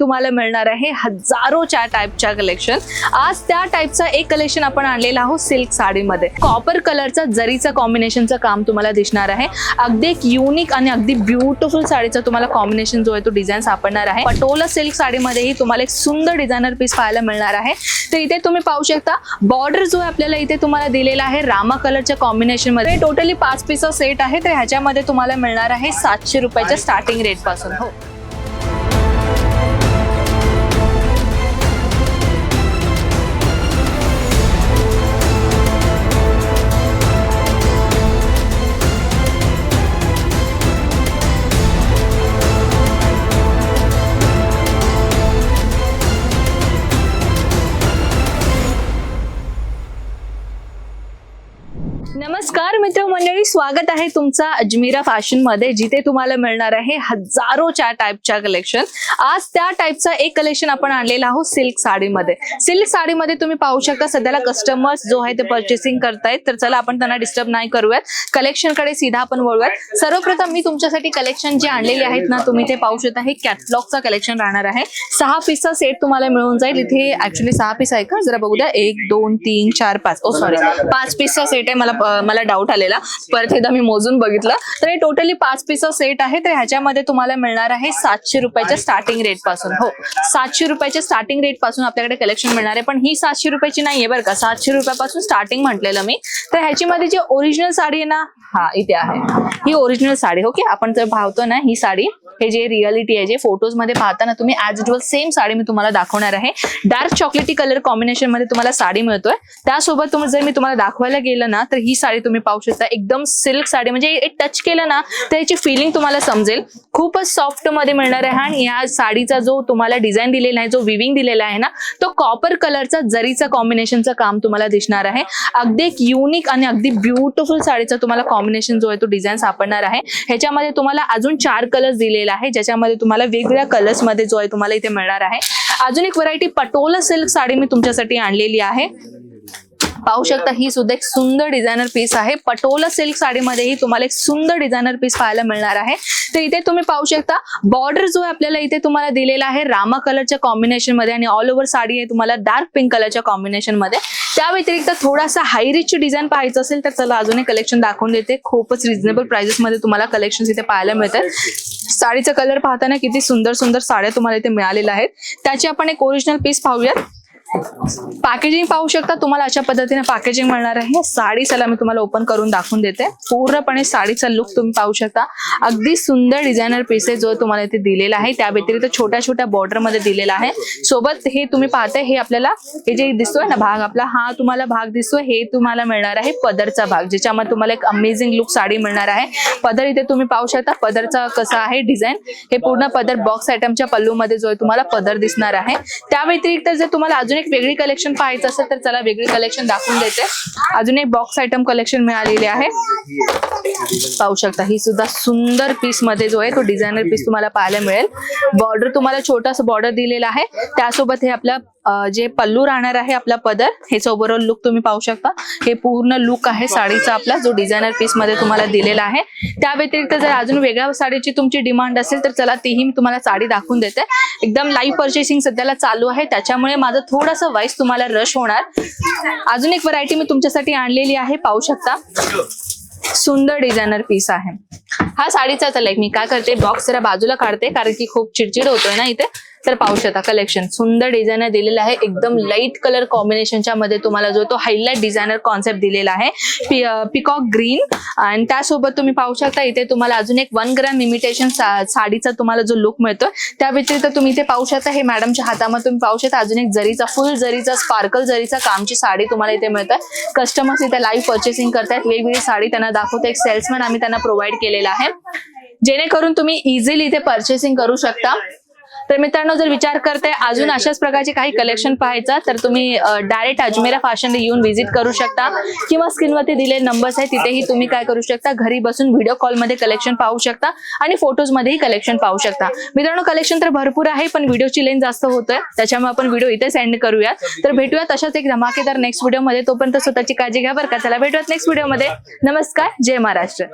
तुम्हाला मिळणार आहे हजारोच्या टाईपच्या कलेक्शन आज त्या टाईपचा एक कलेक्शन आपण आणलेला आहोत सिल्क साडीमध्ये. कॉपर कलरचा जरीचा कॉम्बिनेशनचं काम तुम्हाला दिसणार आहे. अगदी एक युनिक आणि अगदी ब्युटिफुल साडीचा तुम्हाला कॉम्बिनेशन जो आहे तो डिझाईन सापडणार आहे. पटोला सिल्क साडीमध्येही तुम्हाला एक सुंदर डिझायनर पीस पाहायला मिळणार आहे. तर इथे तुम्ही पाहू शकता बॉर्डर जो आहे आपल्याला इथे तुम्हाला दिलेला आहे रामा कलरच्या कॉम्बिनेशनमध्ये. टोटली पाच पीसचा सेट आहे तर ह्याच्यामध्ये तुम्हाला मिळणार आहे सातशे रुपयाच्या स्टार्टिंग रेटपासून. हो. मित्र मंडळी स्वागत आहे तुमचा अजमीरा फॅशनमध्ये जिथे तुम्हाला मिळणार आहे हजारोच्या टाईपच्या कलेक्शन आज त्या टाईपचा एक कलेक्शन आपण आणलेला आहोत सिल्क साडीमध्ये. सिल्क साडीमध्ये तुम्ही पाहू शकता सध्याला कस्टमर्स जो आहे ते परचेसिंग करतायत. तर चला आपण त्यांना डिस्टर्ब नाही करूयात. कलेक्शनकडे सीधा आपण वळूयात. सर्वप्रथम मी तुमच्यासाठी कलेक्शन जे आणलेले आहेत ना तुम्ही ते पाहू शकता. हे कॅटलॉगचा कलेक्शन राहणार आहे. सहा पीसचा सेट तुम्हाला मिळून जाईल. इथे ऍक्च्युली सहा पीस आहे का? जरा बघू द्या. एक दोन तीन चार पाच. Oh, ओ सॉरी पाच पीसचा सेट आहे. मला मला डाऊट आलेला. परत एकदा मी मोजून बघितलं. तर हे टोटली पाच पीसचा सेट आहे. तर ह्याच्यामध्ये तुम्हाला मिळणार आहे सातशे रुपयाच्या स्टार्टिंग रेटपासून. हो. सातशे रुपयाच्या स्टार्टिंग रेटपासून आपल्याकडे कलेक्शन मिळणार आहे. पण ही सातशे रुपयाची नाहीये बरं का. सातशे रुपयापासून स्टार्टिंग म्हटलेलं मी. तर ह्याच्यामध्ये जी ओरिजिनल साडी आहे ना हा इथे आहे. ही ओरिजिनल साडी ओके? आपण जर पाहतो ना ही साडी हे जे रिअलिटी आहे जे फोटोजमध्ये पाहताना तुम्ही ऍज युजल सेम साडी मी तुम्हाला दाखवणार आहे. डार्क चॉकलेटी कलर कॉम्बिनेशनमध्ये तुम्हाला साडी मिळतोय. त्यासोबत तुम्ही जर मी तुम्हाला दाखवायला गेलं ना तर ही साडी तुम्ही पाहू शकता. एकदम सिल्क साडी म्हणजे एक टच केलं ना तर याची फिलिंग तुम्हाला समजेल. खूपच सॉफ्टमध्ये मिळणार आहे आणि या साडीचा जो तुम्हाला डिझाईन दिलेला आहे जो विविंग दिलेला आहे ना तो कॉपर कलरचा जरीचा कॉम्बिनेशनचं काम तुम्हाला दिसणार आहे. अगदी एक युनिक आणि अगदी ब्युटिफुल साडीचा तुम्हाला कॉम्बिनेशन जो आहे तो डिझाईन सापडणार आहे. ह्याच्यामध्ये तुम्हाला अजून चार कलर्स दिलेला आहे ज्याच्यामध्ये तुम्हाला वेगवेगळ्या कलर्समध्ये जो आहे तुम्हाला इथे मिळणार आहे. अजून एक व्हरायटी पटोला सिल्क साडी मी तुमच्यासाठी आणलेली आहे. पाहू शकता ही सुद्धा एक सुंदर डिझायनर पीस आहे. पटोला सिल्क साडीमध्येही तुम्हाला एक सुंदर डिझायनर पीस पाहायला मिळणार आहे. तर इथे तुम्ही पाहू शकता बॉर्डर जो आहे आपल्याला इथे तुम्हाला दिलेला आहे रामा कलरच्या कॉम्बिनेशनमध्ये आणि ऑल ओव्हर साडी आहे तुम्हाला डार्क पिंक कलरच्या कॉम्बिनेशनमध्ये. त्या व्यतिरिक्त थोडासा हाय रिच डिझाईन पाहायचं असेल तर चला अजून एक कलेक्शन दाखवून देते. खूपच रिझनेबल प्राइजेस मध्ये तुम्हाला कलेक्शन इथे पाहायला मिळतात. साडीचा कलर पाहताना किती सुंदर सुंदर साड्या तुम्हाला इथे मिळालेल्या आहेत. त्याची आपण एक ओरिजिनल पीस पाहूयात. पॅकेजिंग पाहू शकता तुम्हाला अशा पद्धतीने पॅकेजिंग मिळणार आहे. साडी चला मी तुम्हाला ओपन करून दाखवून देते. पूर्णपणे साडीचा लुक तुम्ही पाहू शकता. अगदी सुंदर डिझायनर पीस आहे जो तुम्हाला इथे दिलेला आहे त्या व्यतिरिक्त छोट्या छोट्या बॉर्डरमध्ये दिलेला आहे. सोबत हे तुम्ही पाहताय हे आपल्याला हे जे दिसतोय ना भाग आपला हा तुम्हाला भाग दिसतोय हे तुम्हाला मिळणार आहे पदरचा भाग ज्याच्यामध्ये तुम्हाला एक अमेझिंग लुक साडी मिळणार आहे. पदर इथे तुम्ही पाहू शकता पदरचा कसा आहे डिझाईन हे पूर्ण पदर बॉक्स आयटमच्या पल्लूमध्ये जो आहे तुम्हाला पदर दिसणार आहे. त्या व्यतिरिक्त जर तुम्हाला अजून एक वेगळी कलेक्शन पाहायचं असेल तर चला वेगळी कलेक्शन दाखवून देते. अजून एक बॉक्स आयटम कलेक्शन मिळालेले आहे. पाहू शकता ही सुद्धा सुंदर पीसमध्ये जो आहे तो डिझायनर पीस तुम्हाला पाहायला मिळेल. बॉर्डर तुम्हाला छोटासा बॉर्डर दिलेला आहे. त्यासोबत हे आपल्या जे पल्लू राहणार आहे आपला पदर हेच ओव्हरऑल लुक तुम्ही पाहू शकता. हे पूर्ण लुक आहे साडीचा आपला जो डिझायनर पीसमध्ये तुम्हाला दिलेला आहे. त्या व्यतिरिक्त जर अजून वेगळ्या साडीची तुमची डिमांड असेल तर चला तीही मी तुम्हाला साडी दाखवून देते. एकदम लाईव्ह पर्चेसिंग सध्याला चालू आहे. त्याच्यामुळे माझं थोडंसं वाईस तुम्हाला रश होणार. अजून एक व्हरायटी मी तुमच्यासाठी आणलेली आहे पाहू शकता. सुंदर डिझायनर पीस आहे. हा साडीचा चला मी काय करते बॉक्स जरा बाजूला काढते कारण की खूप चिडचिड होतोय ना इथे. तर पाहू शकता कलेक्शन सुंदर डिझायनर दिलेला आहे. एकदम लाइट कलर कॉम्बिनेशनच्या मध्ये तुम्हाला जो तो हायलाइट डिझायनर कॉन्सेप्ट दिलेला आहे. पिकॉक ग्रीन आणि त्यासोबत तुम्ही पाहू शकता इथे तुम्हाला अजून एक वन ग्रॅम इमिटेशन साडीचा तुम्हाला जो लुक मिळतो त्या व्यतिरिक्त तुम्ही इथे पाहू शकता हे मॅडमच्या हातामध्ये तुम्ही पाहू शकता अजून एक जरीचा फुल जरीचा स्पार्कल जरीचा कामची साडी तुम्हाला इथे मिळत कस्टमर्स इथे लाईव्ह पर्चेसिंग करतायत. वेगवेगळी साडी त्यांना दाखवतो एक सेल्समॅन आम्ही त्यांना प्रोव्हाइड केलेला आहे. जेणेकरून तुम्ही इझिली इथे परचेसिंग करू शकता. तर मित्रांनो जर विचार करताय अजून अशाच प्रकारचे काही कलेक्शन पाहायचं तर तुम्ही डायरेक्ट अजमेरा फॅशन येऊन व्हिजिट करू शकता. किंवा स्क्रीनवरती दिलेले नंबर्स आहेत तिथेही तुम्ही काय करू शकता? घरी बसून व्हिडिओ कॉलमध्ये कलेक्शन पाहू शकता आणि फोटोज मध्येही कलेक्शन पाहू शकता. मित्रांनो कलेक्शन तर भरपूर आहे पण व्हिडिओची लेन जास्त होतोय. त्याच्यामुळे आपण व्हिडिओ इथे सेंड करूयात. तर भेटूयात अशाच एक धमाकेदार नेक्स्ट व्हिडिओमध्ये तोपर्यंत स्वतःची काळजी घ्या बरं का. चला भेटूयात नेक्स्ट व्हिडिओमध्ये नमस्कार. जय महाराष्ट्र.